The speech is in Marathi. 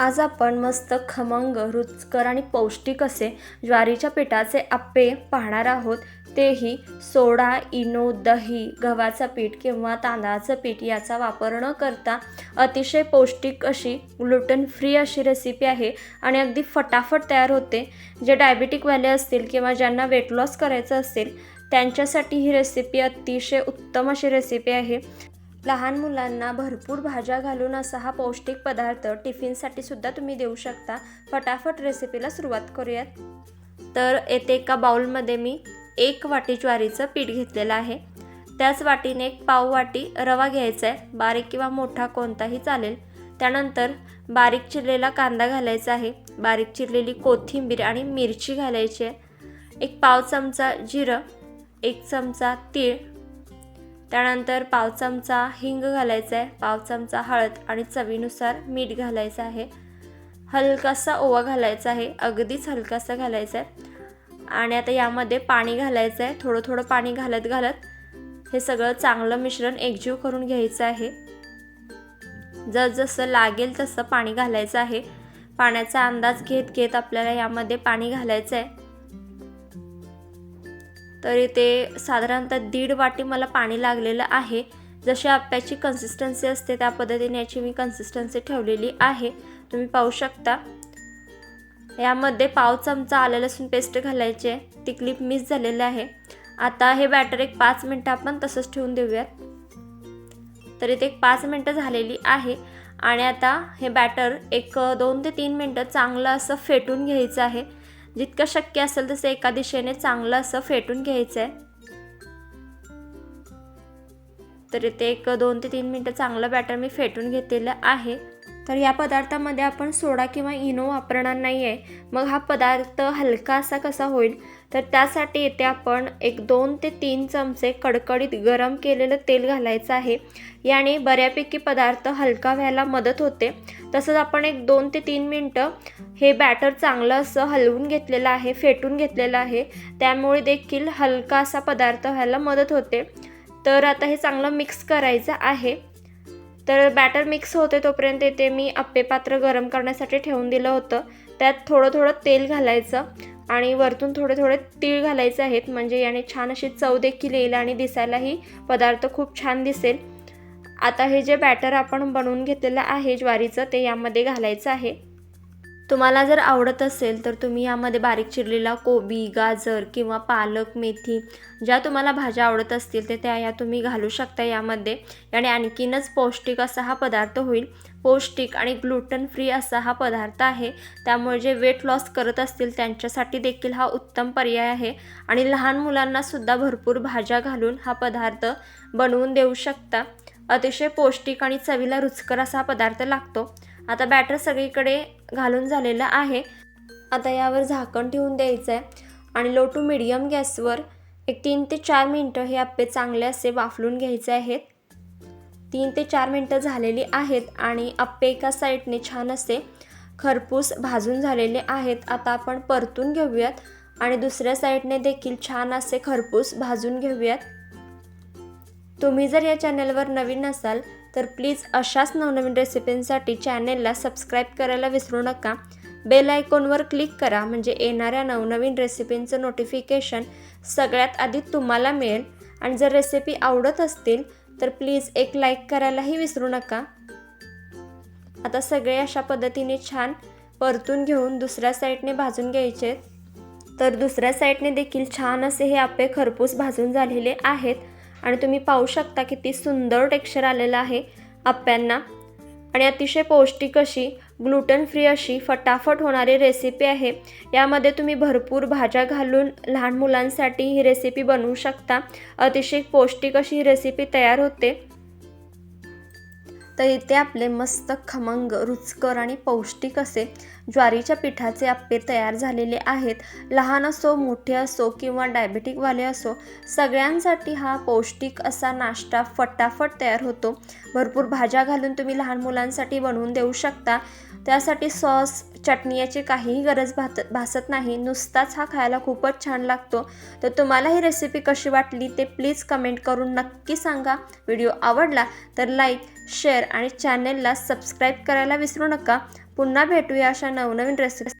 आज आपण मस्त खमंग रुचकर आणि पौष्टिक असे ज्वारीच्या पिठाचे आप्पे पाहणार आहोत. तेही सोडा इनो दही गव्हाचं पीठ किंवा तांदळाचं पीठ याचा वापर न करता अतिशय पौष्टिक अशी ग्लुटन फ्री अशी रेसिपी आहे आणि अगदी फटाफट तयार होते. जे डायबिटिकवाले असतील किंवा ज्यांना वेट लॉस करायचं असेल त्यांच्यासाठी ही रेसिपी अतिशय उत्तम अशी रेसिपी आहे. लहान मुलांना भरपूर भाज्या घालून असा हा पौष्टिक पदार्थ टिफिनसाठी सुद्धा तुम्ही देऊ शकता. फटाफट रेसिपीला सुरुवात करूयात. तर येथे एका बाउलमध्ये मी एक वाटी ज्वारीचं पीठ घेतलेलं आहे. त्याच वाटीने एक पाव वाटी रवा घ्यायचा आहे बारीक किंवा मोठा कोणताही चालेल. त्यानंतर बारीक चिरलेला कांदा घालायचा आहे. बारीक चिरलेली कोथिंबीर आणि मिरची घालायची आहे. एक पाव चमचा जिरं एक चमचा तीळ त्यानंतर पाव चमचा हिंग घालायचा आहे. पाव चमचा हळद आणि चवीनुसार मीठ घालायचं आहे. हलकासा ओवा घालायचा आहे. अगदीच हलकासा घालायचा आहे. आणि आता यामध्ये पाणी घालायचं आहे. थोडं थोडं पाणी घालत घालत हे सगळं चांगलं मिश्रण एकजीव करून घ्यायचं आहे. जसजसं लागेल तसं पाणी घालायचं आहे. पाण्याचा अंदाज घेत घेत आपल्याला यामध्ये पाणी घालायचं आहे. तर इथे साधारणतः दीड वाटी मला पाणी लागलेलं आहे. जशी आप्याची कन्सिस्टन्सी असते त्या पद्धतीने याची मी कन्सिस्टन्सी ठेवलेली आहे. तुम्ही पाहू शकता. यामध्ये पाव चमचा आलं लसूण पेस्ट घालायचे. ती क्लिप मिस झालेली आहे. आता हे बॅटर एक पाच मिनटं आपण तसंच ठेवून देऊयात. तर इथे एक पाच मिनटं झालेली आहे. आणि आता हे बॅटर एक दोन ते तीन मिनटं चांगलं असं फेटून घ्यायचं आहे. जितकं शक्य असेल तसं एका दिशेने चांगलं असं फेटून घ्यायचं आहे तर इथे एक दोन ते तीन मिनटं चांगलं बॅटर मी फेटून घेतलेलं आहे. तर या पदार्थामध्ये आपण सोडा किंवा इनो वापरणार नाही आहे मग हा पदार्थ हलका असा कसा होईल? तर त्यासाठी येते आपण एक दोन ते तीन चमचे कडकडीत गरम केलेलं तेल घालायचं आहे. याने बऱ्यापैकी पदार्थ हलका व्हायला मदत होते. तसंच आपण एक दोन ते तीन मिनटं हे बॅटर चांगलं असं हलवून घेतलेलं आहे फेटून घेतलेलं आहे. त्यामुळे देखील हलका असा पदार्थ व्हायला मदत होते. तर आता हे चांगलं मिक्स करायचं आहे. तर बॅटर मिक्स होते तोपर्यंत इथे मी आप्पे पात्र गरम करण्यासाठी ठेवून दिलं होतं. त्यात थोडं थोडं तेल घालायचं आणि वरतून थोडे थोडे तीळ घालायचे आहेत. म्हणजे याने छान अशी चव देखील येईल आणि दिसायलाही पदार्थ खूप छान दिसेल. आता हे जे बॅटर आपण बनवून घेतलेलं आहे ज्वारीचं ते यामध्ये घालायचं आहे. तुम्हाला जर आवडत असेल तर तुम्ही यामध्ये बारीक चिरलेला कोबी गाजर किंवा पालक मेथी ज्या तुम्हाला भाज्या आवडत असतील ते त्या या तुम्ही घालू शकता यामध्ये. आणि आणखीनच पौष्टिक असा हा पदार्थ होईल. पौष्टिक आणि ग्लुटन फ्री असा हा पदार्थ आहे. त्यामुळे जे वेट लॉस करत असतील त्यांच्यासाठी देखील हा उत्तम पर्याय आहे. आणि लहान मुलांनासुद्धा भरपूर भाज्या घालून हा पदार्थ बनवून देऊ शकता. अतिशय पौष्टिक आणि चवीला रुचकर असा हा पदार्थ लागतो. आता बॅटर सगळीकडे घालून झालेलं आहे. आता यावर झाकण ठेवून द्यायचं आहे आणि लो टू मिडियम गॅसवर एक तीन ते चार मिनटं हे आप्पे चांगले असे वाफलून घ्यायचे आहेत. तीन ते चार मिनटं झालेली आहेत आणि आप्पे एका साईडने छान असे खरपूस भाजून झालेले आहेत. आता आपण परतून घेऊयात आणि दुसऱ्या साईडने देखील छान असे खरपूस भाजून घेऊयात. तुम्ही जर या चॅनलवर नवीन असाल तर प्लीज अशाच नवनवीन रेसिपींसाठी चॅनेलला सबस्क्राईब करायला विसरू नका. बेल आयकॉनवर क्लिक करा म्हणजे येणाऱ्या नवनवीन रेसिपींचं नोटिफिकेशन सगळ्यात आधी तुम्हाला मिळेल. आणि जर रेसिपी आवडत असतील तर प्लीज एक लाईक करायलाही विसरू नका. आता सगळे अशा पद्धतीने छान परतून घेऊन दुसऱ्या साईडने भाजून घ्यायचे. तर दुसऱ्या साईडने देखील छान असे हे आपे खरपूस भाजून झालेले आहेत. आणि तुम्ही पाहू शकता किती सुंदर टेक्स्चर आलेलं आहे आप्यांना. आणि अतिशय पौष्टिक अशी ग्लुटन फ्री अशी फटाफट होणारी रेसिपी आहे. यामध्ये तुम्ही भरपूर भाज्या घालून लहान मुलांसाठी ही रेसिपी बनवू शकता. अतिशय पौष्टिक अशी ही रेसिपी तयार होते. तर इथे आपले मस्त खमंग रुचकर आणि पौष्टिक असे ज्वारीच्या पिठाचे आप्पे तयार झालेले आहेत. लहान असो मोठे असो किंवा डायबेटिकवाले असो सगळ्यांसाठी हा पौष्टिक असा नाश्ता फटाफट तयार होतो. भरपूर भाज्या घालून तुम्ही लहान मुलांसाठी बनवून देऊ शकता. त्यासाठी सॉस चटणी याची काहीही गरज भात भासत नाही. नुसताच हा खायला खूपच छान लागतो. तर तुम्हाला ही रेसिपी कशी वाटली ते प्लीज कमेंट करून नक्की सांगा. व्हिडिओ आवडला तर लाईक शेअर आणि चॅनेलला सबस्क्राईब करायला विसरू नका. पुन्हा भेटूया अशा नवनवीन रेसिपी